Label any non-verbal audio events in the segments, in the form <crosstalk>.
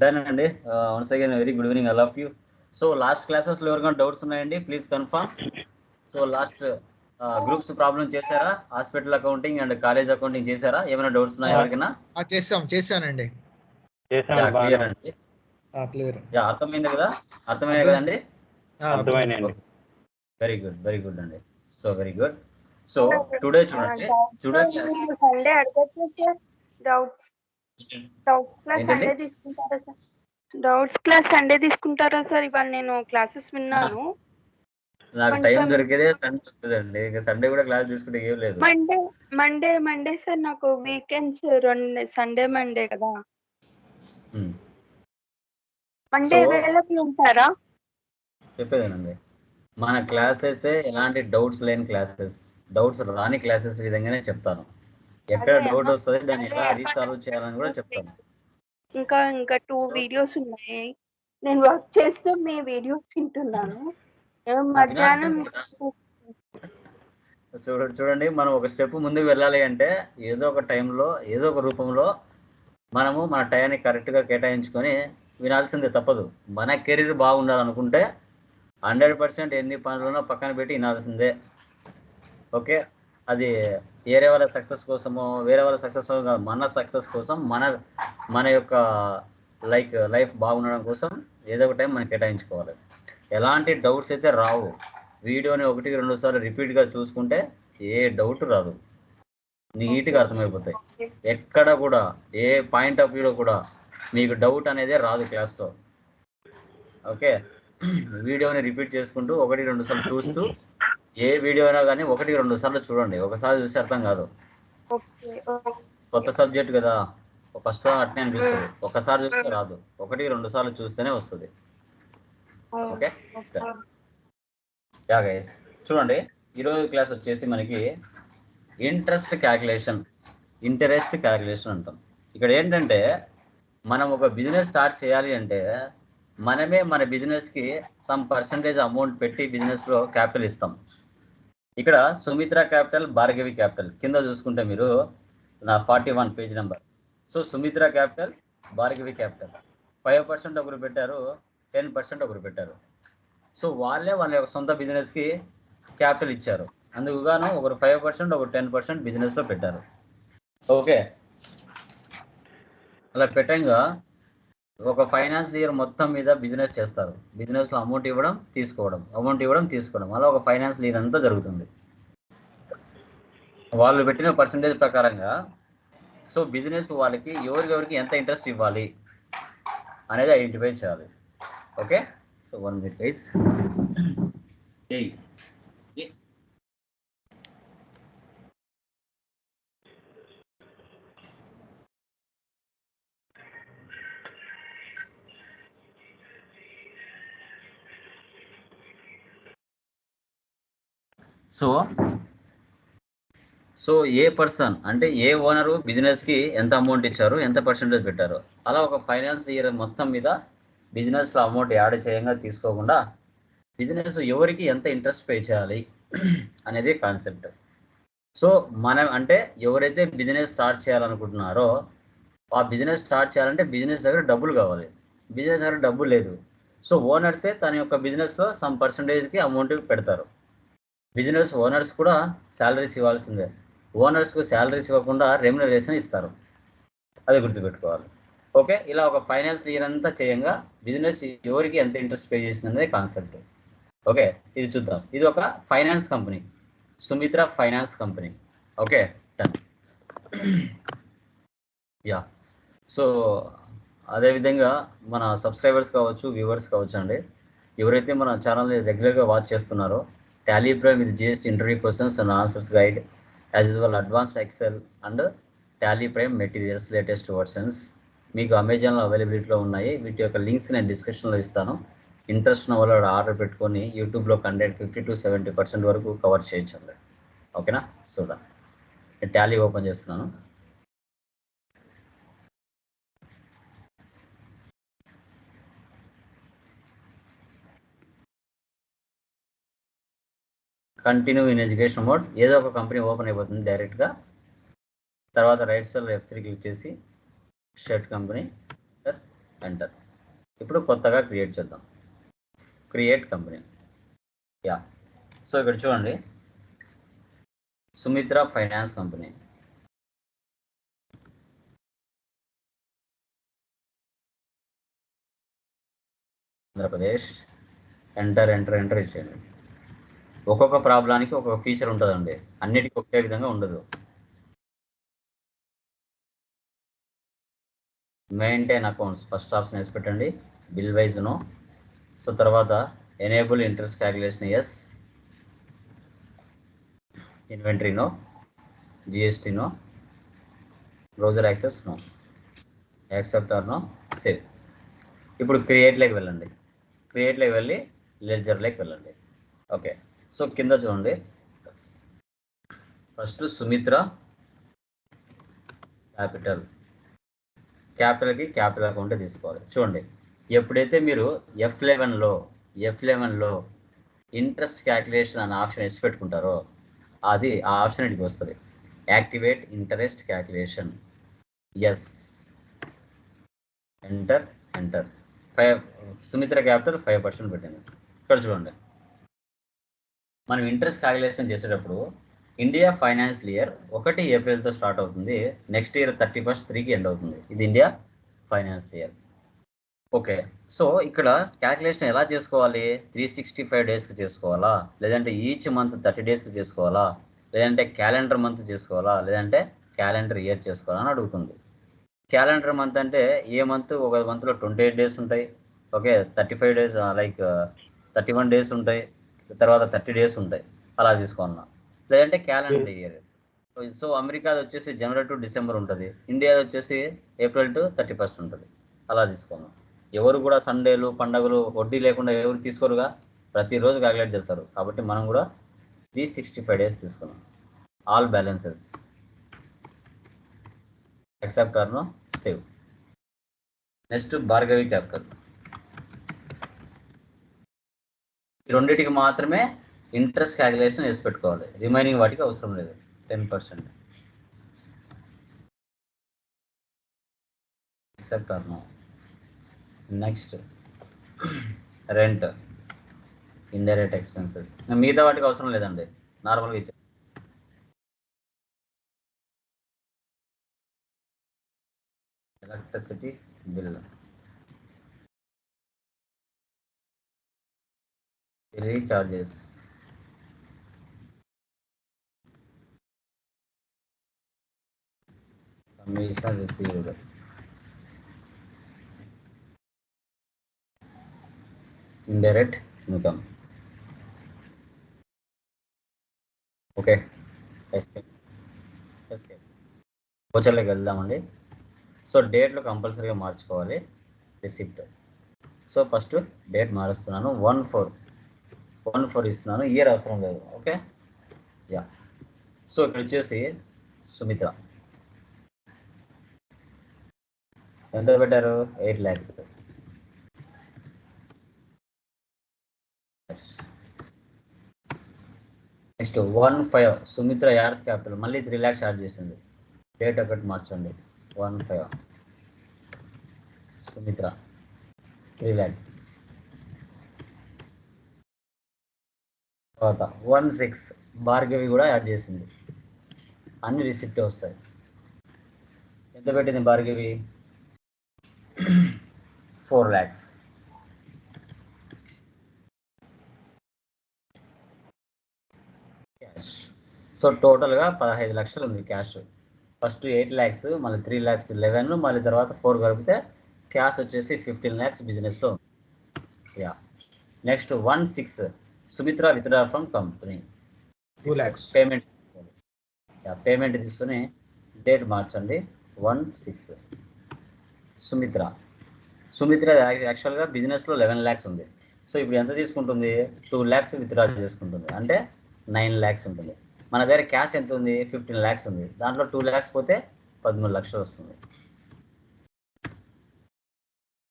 Done అండి. Once again very good evening I love you so last క్లాసెస్లో ఎవరికైనా doubts ఉన్నాయండి? Please confirm so last groups problem చేశారా? Hospital accounting and college accounting చేశారా? ఏమైనా doubts ఉన్నాయా ఎవరికైనా? ఆ, చేసాం చేశానండి. చేశాను క్లియర్ అండి. అర్థమైంది కదా? అర్థమైంది కదండి? వెరీ గుడ్ వెరీ గుడ్ అండి. So very good so today చూడండి. టుడే సండే అడగచ్చు డౌట్స్ డౌట్స్ క్లాస్? సండే తీసుకుంటారా సార్ డౌట్స్ క్లాస్ సండే తీసుకుంటారా సార్ ఇవాళ నేను క్లాసెస్ విన్నాను. నాకు టైం దొరికేదే సండే వస్తుందండి ఇక సండే కూడా క్లాస్ తీసుకుంటే ఏం లేదు. మండే మండే మండే సార్ నాకు వీకెండ్స్ రెండు సండే మండే కదా. Hmm. మండే So- అవైలబుల్ ఉంటారా? చెప్పేదేనండి. మన క్లాసెస్ ఎలాంటి డౌట్స్ లేని క్లాసెస్ డౌట్స్ రాని క్లాసెస్ విధంగానే చెప్తాను. ఎక్కడ డౌట్. వస్తుంది దాన్ని ఎలా రీసాల్వ్ చేయాలని కూడా చెప్తాను. ఇంకా ఇంకా టూ వీడియోస్ ఉన్నాయి. నేను వర్క్ చేస్తూ మీ వీడియోస్ వింటున్నాను. నేను మధ్యాహ్నం చూడ చూడండి మనం ఒక స్టెప్ ముందుకు వెళ్ళాలి అంటే ఏదో ఒక టైంలో ఏదో ఒక రూపంలో మనము మన టైంని కరెక్ట్గా కేటాయించుకొని వినాల్సిందే తప్పదు. మన కెరీర్ బాగుండాలనుకుంటే హండ్రెడ్ పర్సెంట్ ఎన్ని పనులున్నా పక్కన పెట్టి వినాల్సిందే. ఓకే? అది వేరే వాళ్ళ సక్సెస్ కోసమో వేరే వాళ్ళ సక్సెస్ మన సక్సెస్ కోసం మన మన యొక్క లైక్ లైఫ్ బాగుండడం కోసం ఏదో ఒక టైం మనం కేటాయించుకోవాలి. ఎలాంటి డౌట్స్ అయితే రావు. వీడియోని ఒకటికి రెండు సార్లు రిపీట్గా చూసుకుంటే ఏ డౌట్ రాదు. నీట్గా అర్థమైపోతాయి. ఎక్కడ కూడా ఏ పాయింట్ ఆఫ్ వ్యూలో కూడా మీకు డౌట్ అనేది రాదు క్లాస్లో ఓకే <clears throat> వీడియోని రిపీట్ చేసుకుంటూ ఒకటి రెండు సార్లు చూస్తూ ఏ వీడియో అయినా కానీ ఒకటి రెండు సార్లు చూడండి. ఒకసారి చూస్తే అర్థం కాదు. కొత్త సబ్జెక్ట్ కదా. ఫస్ట్ అట్నే అనిపిస్తుంది. ఒకసారి చూస్తే రాదు. ఒకటి రెండు సార్లు చూస్తేనే వస్తుంది. ఓకే? Yeah guys. చూడండి. ఈరోజు క్లాస్ వచ్చేసి మనకి ఇంట్రెస్ట్ క్యాలిక్యులేషన్ ఇంటరెస్ట్ క్యాలిక్యులేషన్ అంటాం. ఇక్కడ ఏంటంటే మనం ఒక బిజినెస్ స్టార్ట్ చేయాలి అంటే మనమే మన బిజినెస్కి సమ్ పర్సంటేజ్ అమౌంట్ పెట్టి బిజినెస్లో క్యాపిటల్ ఇస్తాం. ఇక్కడ సుమిత్ర క్యాపిటల్ భార్గవి క్యాపిటల్ కింద చూసుకుంటే మీరు నా forty one page number so Sumitra capital Bhargavi capital five percent ఒకరు పెట్టారు టెన్ పర్సెంట్ ఒకరు పెట్టారు. సో వాళ్ళే వాళ్ళ యొక్క సొంత బిజినెస్కి క్యాపిటల్ ఇచ్చారు. అందుకు గాను ఒకరు ఫైవ్ పర్సెంట్ ఒకరు టెన్ పర్సెంట్ బిజినెస్లో పెట్టారు. ఓకే అలా పెట్టంగా ఒక ఫైనాన్స్ ఇయర్ మొత్తం మీద బిజినెస్ చేస్తారు. బిజినెస్లో అమౌంట్ ఇవ్వడం తీసుకోవడం అమౌంట్ ఇవ్వడం తీసుకోవడం. అలా ఒక ఫైనాన్స్ ఇయర్ అంతా జరుగుతుంది. వాళ్ళు పెట్టిన పర్సంటేజ్ ప్రకారంగా సో బిజినెస్ వాళ్ళకి ఎవరికెవరికి ఎంత ఇంట్రెస్ట్ ఇవ్వాలి అనేది ఐడెంటిఫై చేయాలి. Okay so one minute guys so so a person అంటే ఏ ఓనరు బిజినెస్కి ఎంత అమౌంట్ ఇచ్చారు ఎంత పర్సెంటేజ్ పెట్టారు అలా ఒక ఫైనాన్స్ ఇయర్ మొత్తం మీద బిజినెస్లో అమౌంట్ యాడ్ చేయంగా తీసుకోకుండా బిజినెస్ ఎవరికి ఎంత ఇంట్రెస్ట్ పే చేయాలి <clears throat> అనేది కాన్సెప్ట్. సో మనం అంటే ఎవరైతే బిజినెస్ స్టార్ట్ చేయాలనుకుంటున్నారో ఆ బిజినెస్ స్టార్ట్ చేయాలంటే బిజినెస్ దగ్గర డబ్బులు కావాలి. బిజినెస్ దగ్గర డబ్బులు లేదు. సో ఓనర్సే తన యొక్క బిజినెస్లో సమ్ పర్సంటేజ్కి అమౌంట్ పెడతారు. బిజినెస్ ఓనర్స్ కూడా శాలరీస్ ఇవ్వాల్సిందే. ఓనర్స్కు శాలరీస్ ఇవ్వకుండా రెమ్యునరేషన్ ఇస్తారు. అది గుర్తుపెట్టుకోవాలి. ఓకే? ఇలా ఒక ఫైనాన్స్ ఇయర్ అంతా చేయంగా బిజినెస్ ఎవరికి ఎంత ఇంట్రెస్ట్ పే చేసిందనేది కాన్సెప్ట్. ఓకే? ఇది చూద్దాం. ఇది ఒక finance company. Sumitra finance company. Okay? Done. Yeah. So అదేవిధంగా మన సబ్స్క్రైబర్స్ కావచ్చు వ్యూవర్స్ కావచ్చు అండి ఎవరైతే మన ఛానల్ని రెగ్యులర్గా వాచ్ చేస్తున్నారో Tally Prime with GST interview questions and answers guide as usual advanced Excel and Tally Prime materials latest versions మీకు అమెజాన్లో అవైలబిలిటీలో ఉన్నాయి. వీటి యొక్క లింక్స్ నేను డిస్క్రిప్షన్లో ఇస్తాను. ఇంట్రెస్ట్ ఉన్న వాళ్ళు ఆర్డర్ పెట్టుకొని యూట్యూబ్లో content fifty to seventy percent వరకు కవర్ చేయొచ్చు ఓకేనా చూడండి నేను టాలీ ఓపెన్ చేస్తున్నాను. కంటిన్యూ ఇన్ ఎడ్యుకేషన్ మోడ్ ఏదో ఒక కంపెనీ ఓపెన్ అయిపోతుంది డైరెక్ట్గా తర్వాత right side F three click చేసి షర్ట్ కంపెనీ ఎంటర్ ఇప్పుడు కొత్తగా క్రియేట్ చేద్దాం. క్రియేట్ కంపెనీ యా సో ఇక్కడ చూడండి. Sumitra finance company Andhra Pradesh. Enter enter enter ఇచ్చేయండి. ఒక్కొక్క ప్రాబ్లానికి ఒక్కొక్క ఫీచర్ ఉంటుందండి. అన్నిటికీ ఒకే విధంగా ఉండదు. మెయింటైన్ అకౌంట్స్ ఫస్ట్ ఆప్షన్ వేసి పెట్టండి. బిల్ వైజ్ను సో తర్వాత ఎనేబుల్ ఇంట్రెస్ట్ క్యాలిక్యులేషన్ ఎస్ ఇన్వెంటరీనో జిఎస్టీనో browser access no. Accept or no. Save ఇప్పుడు క్రియేట్లోకి వెళ్ళండి. క్రియేట్లోకి వెళ్ళి లెజర్లోకి వెళ్ళండి. ఓకే సో కింద చూడండి. First Sumitra Capital. క్యాపిటల్కి క్యాపిటల్ అకౌంట్ తీసుకోవాలి. చూడండి ఎప్పుడైతే మీరు ఎఫ్ లెవెన్లో ఎఫ్ లెవెన్లో ఇంట్రెస్ట్ క్యాల్కులేషన్ అనే ఆప్షన్ వేసి పెట్టుకుంటారో అది ఆ ఆప్షన్ ఇంటికి వస్తుంది. Activate interest calculation. Yes. Enter enter. Five Sumitra capital five percent పెట్టింది ఇక్కడ చూడండి. మనం ఇంట్రెస్ట్ క్యాలిక్యులేషన్ చేసేటప్పుడు ఇండియా ఫైనాన్షియల్ ఇయర్ ఒకటి ఏప్రిల్తో స్టార్ట్ అవుతుంది. నెక్స్ట్ ఇయర్ థర్టీ ఫస్ట్ త్రీకి ఎండ్ అవుతుంది. ఇది India financial year okay so ఇక్కడ క్యాలిక్యులేషన్ ఎలా చేసుకోవాలి? త్రీ సిక్స్టీ ఫైవ్ డేస్కి చేసుకోవాలా? లేదంటే ఈచ్ మంత్ థర్టీ డేస్కి చేసుకోవాలా? లేదంటే క్యాలెండర్ మంత్ చేసుకోవాలా? లేదంటే క్యాలెండర్ ఇయర్ చేసుకోవాలా అని అడుగుతుంది. క్యాలెండర్ మంత్ అంటే ఏ మంత్ ఒక మంత్లో ట్వంటీ ఎయిట్ డేస్ ఉంటాయి. Okay thirty five days like thirty one days ఉంటాయి. తర్వాత థర్టీ డేస్ ఉంటాయి. అలా తీసుకోవాలన్నా. లేదంటే క్యాలెండర్ ఇయర్. సో అమెరికాది వచ్చేసి జనవరి టు డిసెంబర్ ఉంటుంది. ఇండియాది వచ్చేసి ఏప్రిల్ టు థర్టీ ఫస్ట్ ఉంటుంది. అలా తీసుకోను ఎవరు కూడా సండేలు పండగలు వడ్డీ లేకుండా ఎవరు తీసుకోరుగా? ప్రతిరోజు క్యాలిక్యులేట్ చేస్తారు. కాబట్టి మనం కూడా త్రీ సిక్స్టీ ఫైవ్ డేస్ తీసుకున్నాం. All balances. Except or no save. Next Bhargavi capital. ఈ రెండింటికి మాత్రమే ఇంట్రెస్ట్ క్యాలిక్యులేషన్ వేసి పెట్టుకోవాలి. రిమైనింగ్ వాటికి అవసరం లేదు. Ten percent except no next rent indirect expenses మిగతా వాటికి అవసరం లేదండి. నార్మల్గా ఇచ్చే electricity bill recharges commission received. Indirect income. Okay escape escape వెళ్దామండి. సో డేట్లు కంపల్సరీగా మార్చుకోవాలి. రిసిప్ట్ సో ఫస్ట్ డేట్ మారుస్తున్నాను. వన్ ఫోర్ వన్ ఫోర్ ఇస్తున్నాను. ఇయర్ అవసరం లేదు. ఓకే యా సో ఇక్కడ వచ్చేసి సుమిత్ర. ఎంత పెట్టారు? Eight lakhs next one five Sumitra yards capital మళ్ళీ త్రీ ల్యాక్స్ యాడ్ చేసింది. డేట్ ఒకటి మార్చండి. One five Sumitra. Three lakhs తర్వాత వన్ సిక్స్ భార్గవి కూడా యాడ్ చేసింది. అన్ని రిసిప్టే వస్తాయి. ఎంత పెట్టింది Bhargavi? Four lakhs. Cash. So టోటల్గా పదహైదు లక్షలు ఉంది క్యాష్. ఫస్ట్ ఎయిట్ ల్యాక్స్ మళ్ళీ త్రీ ల్యాక్స్ లెవెన్ మళ్ళీ తర్వాత ఫోర్ కలిపితే క్యాష్ వచ్చేసి ఫిఫ్టీన్ ల్యాక్స్ బిజినెస్లో yeah. Next one six Sumitra withdraw from company. Two lakhs. Payment payment తీసుకుని డేట్ మార్చండి. One six Sumitra. సుమిత్ర యాక్చువల్గా బిజినెస్లో లెవెన్ ల్యాక్స్ ఉంది. సో ఇప్పుడు ఎంత తీసుకుంటుంది? టూ ల్యాక్స్ విత్డ్రా చేసుకుంటుంది. అంటే నైన్ ల్యాక్స్ ఉంటుంది. మన దగ్గర క్యాష్ ఎంత ఉంది? ఫిఫ్టీన్ ల్యాక్స్ ఉంది. దాంట్లో టూ ల్యాక్స్ పోతే పదమూడు లక్షలు వస్తుంది.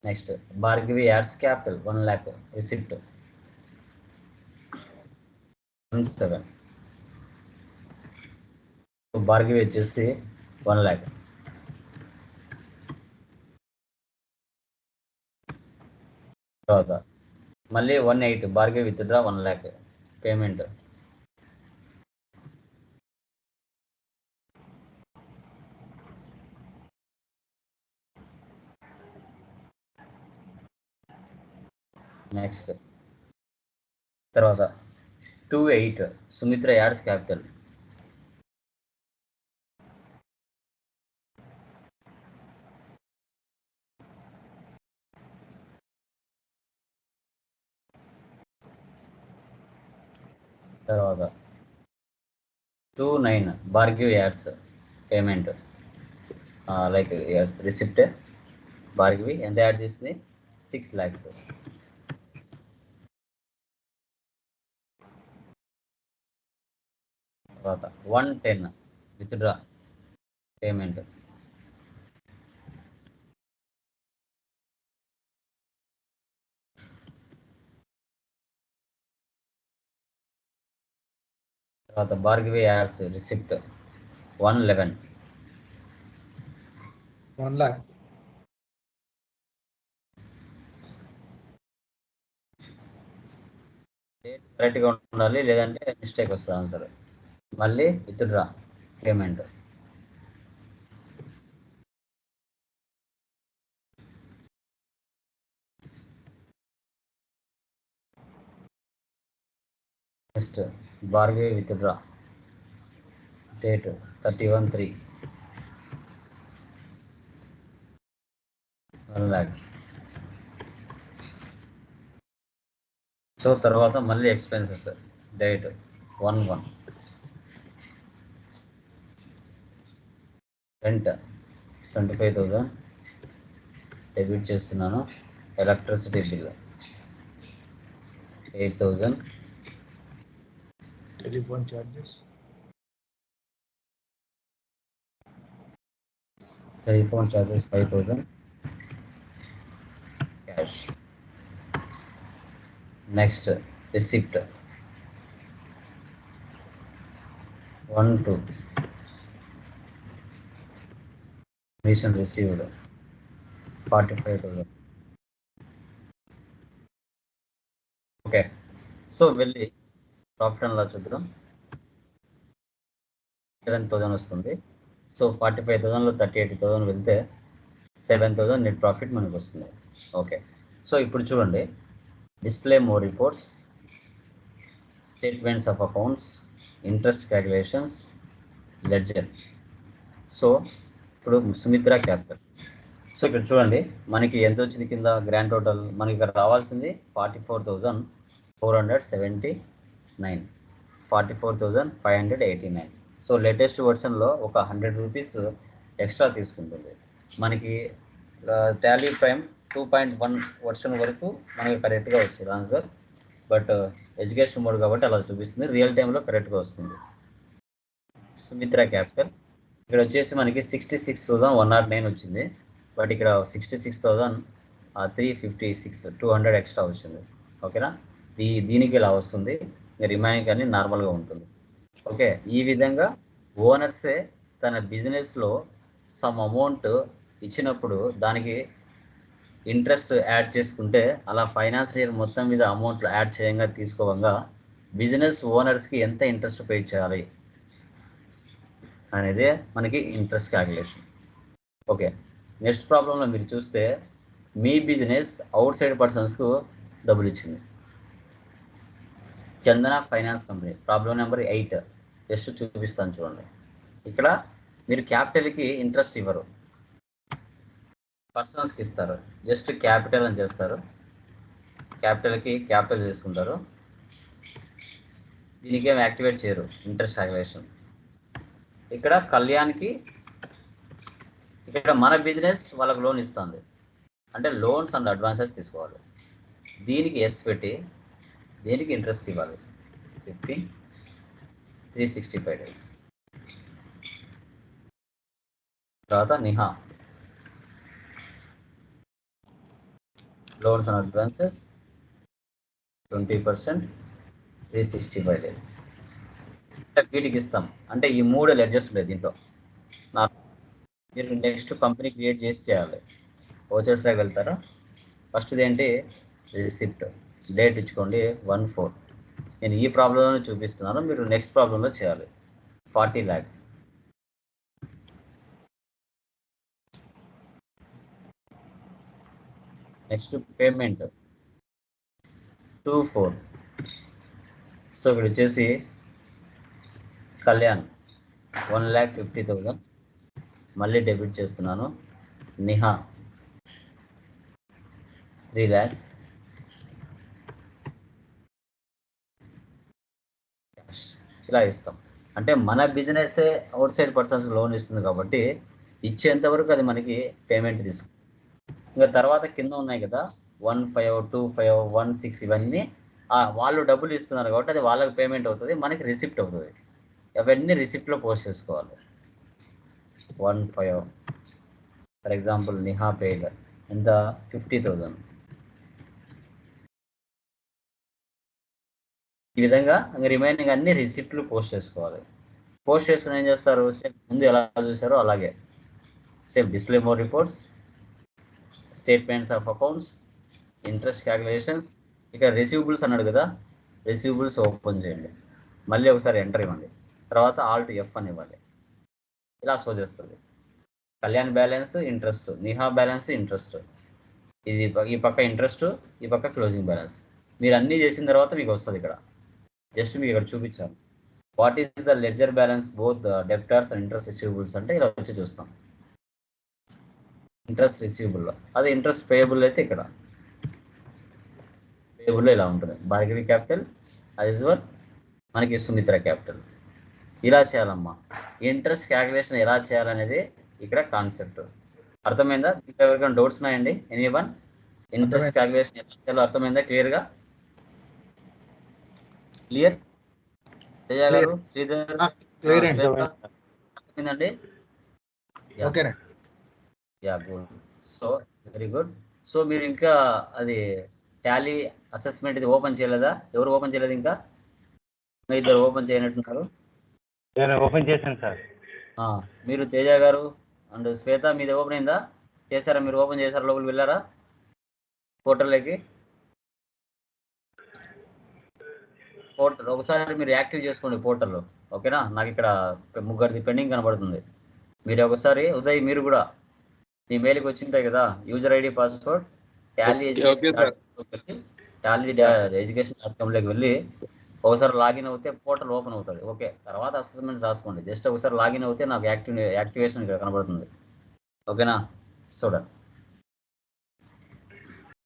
Next Bhargavi adds capital one lakh receipt seven Bhargavi వచ్చేసి వన్ ల్యాక్ తర్వాత మళ్ళీ one eight Bhargavi withdraw one lakh payment next తర్వాత two eight Sumitra adds capital తర్వాత two nine Bhargavi adds payment like adds receipt Bhargavi ఎంత add చేసింది six lakhs తర్వాత one ten withdraw payment. తర్వాత Bhargavi adds receipt one eleven. One lakh కరెక్ట్గా ఉండాలి లేదంటే mistake వస్తుంది ఆన్సర్ మళ్ళీ withdraw payment. Next Bhargavi withdraw. Date thirty one three. One lakh so తర్వాత మళ్ళీ expenses. Date one one. Rent twenty five thousand debit చేస్తున్నాను. Electricity bill eight thousand telephone charges? Telephone charges five thousand cash. Next receipt. One two. Commission received forty five thousand okay so వెళ్ళి profit and loss చూద్దాం. Seven thousand వస్తుంది. So forty five థౌజండ్లో thirty eight thousand వెళ్తే seven thousand net profit మనకు వస్తుంది. Okay so ఇప్పుడు చూడండి. Display more reports statements of accounts interest calculations ledger so ఇప్పుడు సుమిత్ర క్యాపిటల్. సో ఇక్కడ చూడండి మనకి ఎంత వచ్చింది కింద గ్రాండ్ టోటల్ మనకి ఇక్కడ రావాల్సింది forty four thousand four hundred seventy nine forty four thousand five hundred eighty nine so latest వర్షన్లో ఒక హండ్రెడ్ రూపీస్ ఎక్స్ట్రా తీసుకుంటుంది. మనకి Tally Prime two point one version వరకు మనకి కరెక్ట్గా వచ్చింది ఆన్సర్ బట్ ఎడ్యుకేషన్ మోడ్ కాబట్టి అలా చూపిస్తుంది. రియల్ టైంలో కరెక్ట్గా వస్తుంది. సుమిత్ర క్యాపిటల్. ఇక్కడ వచ్చేసి మనకి sixty six thousand one not nine వచ్చింది. బట్ ఇక్కడ sixty six thousand three fifty six two hundred extra వచ్చింది ఓకేనా దీ దీనికి ఇలా వస్తుంది. రిమైనింగ్ కానీ నార్మల్గా ఉంటుంది. ఓకే ఈ విధంగా ఓనర్సే తన బిజినెస్లో సమ్ అమౌంట్ ఇచ్చినప్పుడు దానికి ఇంట్రెస్ట్ యాడ్ చేసుకుంటే అలా ఫైనాన్స్ ఇయర్ మొత్తం మీద అమౌంట్లు యాడ్ చేయంగా తీసుకోవంగా బిజినెస్ ఓనర్స్కి ఎంత ఇంట్రెస్ట్ పే చేయాలి? అనేది మనకి ఇంట్రెస్ట్ క్యాలిక్యులేషన్ ఓకే నెక్స్ట్ ప్రాబ్లంలో మీరు చూస్తే మీ బిజినెస్ అవుట్ సైడ్ పర్సన్స్కు డబ్బులు ఇచ్చింది. Chandana finance company problem number eight just చూపిస్తాను చూడండి. ఇక్కడ మీరు క్యాపిటల్కి ఇంట్రెస్ట్ ఇవ్వరు. పర్సనల్స్కి ఇస్తారు. జస్ట్ క్యాపిటల్ అని చేస్తారు. క్యాపిటల్కి క్యాపిటల్ చేసుకుంటారు దీనికి ఏమి యాక్టివేట్ చేయరు. ఇంట్రెస్ట్ క్యాలిక్యులేషన్ ఇక్కడ కళ్యాణ్కి ఇక్కడ మన బిజినెస్ వాళ్ళకి లోన్ ఇస్తుంది. అంటే లోన్స్ అండ్ అడ్వాన్సెస్ తీసుకోవాలి. దీనికి ఎస్ పెట్టి దేనికి ఇంట్రెస్ట్ ఇవ్వాలి. Fifteen three sixty five days. తర్వాత Niha. Loans and advances twenty percent three sixty five days. వీటికి ఇస్తాం. అంటే ఈ మూడు లెడ్జెస్ లేదు దీంట్లో. నా మీరు నెక్స్ట్ కంపెనీ క్రియేట్ చేసి చేయాలి. ఓచర్స్ దాకా వెళ్తారా? ఫస్ట్ ఏంటి? రిసిప్ట్. డేట్ ఇచ్చుకోండి వన్ ఫోర్. నేను ఈ ప్రాబ్లంలో చూపిస్తున్నాను. మీరు నెక్స్ట్ ప్రాబ్లంలో చేయాలి. Forty lakhs. Next payment. Two four. So ఇక్కడ వచ్చేసి Kalyan one lakh fifty thousand మళ్ళీ డెబిట్ చేస్తున్నాను. నిహా త్రీ ల్యాక్స్ ఇలా ఇస్తాం. అంటే మన business outside persons loan ఇస్తుంది కాబట్టి ఇచ్చేంత వరకు అది మనకి పేమెంట్ తీసుకు ఇంకా తర్వాత కింద ఉన్నాయి కదా one five two five one six ఇవన్నీ. వాళ్ళు డబ్బులు ఇస్తున్నారు కాబట్టి అది వాళ్ళకి పేమెంట్ అవుతుంది మనకి రిసిప్ట్ అవుతుంది. అవన్నీ రిసిప్ట్లో పోస్ట్ చేసుకోవాలి. One five for example Niha paid ఎంత? ఫిఫ్టీ థౌజండ్ ఈ విధంగా రిమైనింగ్ అన్ని రిసిప్ట్లు పోస్ట్ చేసుకోవాలి. పోస్ట్ చేసుకుని ఏం చేస్తారు? సేమ్ ముందు ఎలా చూసారో అలాగే. Same display more reports statements of accounts interest calculations ఇక్కడ రిసీవబుల్స్ అన్నాడు కదా రిసీవబుల్స్ ఓపెన్ చేయండి. మళ్ళీ ఒకసారి ఎంటర్ ఇవ్వండి. తర్వాత ఆల్ట్ ఎఫ్ అని ఇవ్వాలి. ఇలా షో చేస్తుంది. Kalyan balance interest Niha balance interest ఇది ఈ పక్క ఇంట్రెస్ట్ ఈ పక్క క్లోజింగ్ బ్యాలెన్స్ మీరు అన్నీ చేసిన తర్వాత మీకు వస్తుంది ఇక్కడ. జస్ట్ మీకు ఇక్కడ చూపించాను. What is the ledger balance both debtors and interest receivables అంటే ఇలా వచ్చి చూస్తాం. ఇంట్రెస్ట్ రిసీవబుల్లో అదే ఇంట్రెస్ట్ పేయబుల్ అయితే ఇక్కడ. పేయబుల్లో ఇలా ఉంటుంది. భార్గవి క్యాపిటల్ అది యువర్ మనకి సుమిత్ర క్యాపిటల్ ఇలా చేయాలమ్మా. ఇంట్రెస్ట్ క్యాలిక్యులేషన్ ఎలా చేయాలనేది ఇక్కడ కాన్సెప్ట్ అర్థమైందా? ఇంకా ఎవరికైనా డౌట్స్ ఉన్నాయండి? ఎనీ వన్ ఇంట్రెస్ట్ క్యాలిక్యులేషన్ ఎలా చేయాలో అర్థమైందా? క్లియర్గా క్లియర్ తేజ గారు శ్రీధర్ అర్థమైందండి? Yeah good so very good so మీరు ఇంకా అది టాలీ అసెస్మెంట్ ఇది ఓపెన్ చేయలేదా? ఎవరు ఓపెన్ చేయలేదు ఇంకా? ఇంకా ఇద్దరు ఓపెన్ చేయనట్టున్నారు. నేను ఓపెన్ చేశాను సార్. ఆ, మీరు తేజ గారు అండ్ శ్వేత మీది ఓపెన్ అయిందా? చేశారా? మీరు ఓపెన్ చేశారా? లోపల వెళ్ళారా? పోర్టల్లోకి పోర్టల్ ఒకసారి మీరు యాక్టివ్ చేసుకోండి పోర్టల్లో ఓకేనా? నాకు ఇక్కడ ముగ్గురిది పెండింగ్ కనబడుతుంది. మీరు ఒకసారి ఉదయ్ మీరు కూడా మీ మెయిల్కి వచ్చింటాయి కదా? User ID password Tally education Tally education dot కామ్లోకి వెళ్ళి ఒకసారి లాగిన్ అవుతే పోర్టల్ ఓపెన్ అవుతుంది. ఓకే తర్వాత అసెస్మెంట్ రాసుకోండి. జస్ట్ ఒకసారి లాగిన్ అవుతే నాకు యాక్టివ్ యాక్టివేషన్ ఇక్కడ కనబడుతుంది. ఓకేనా? చూడండి.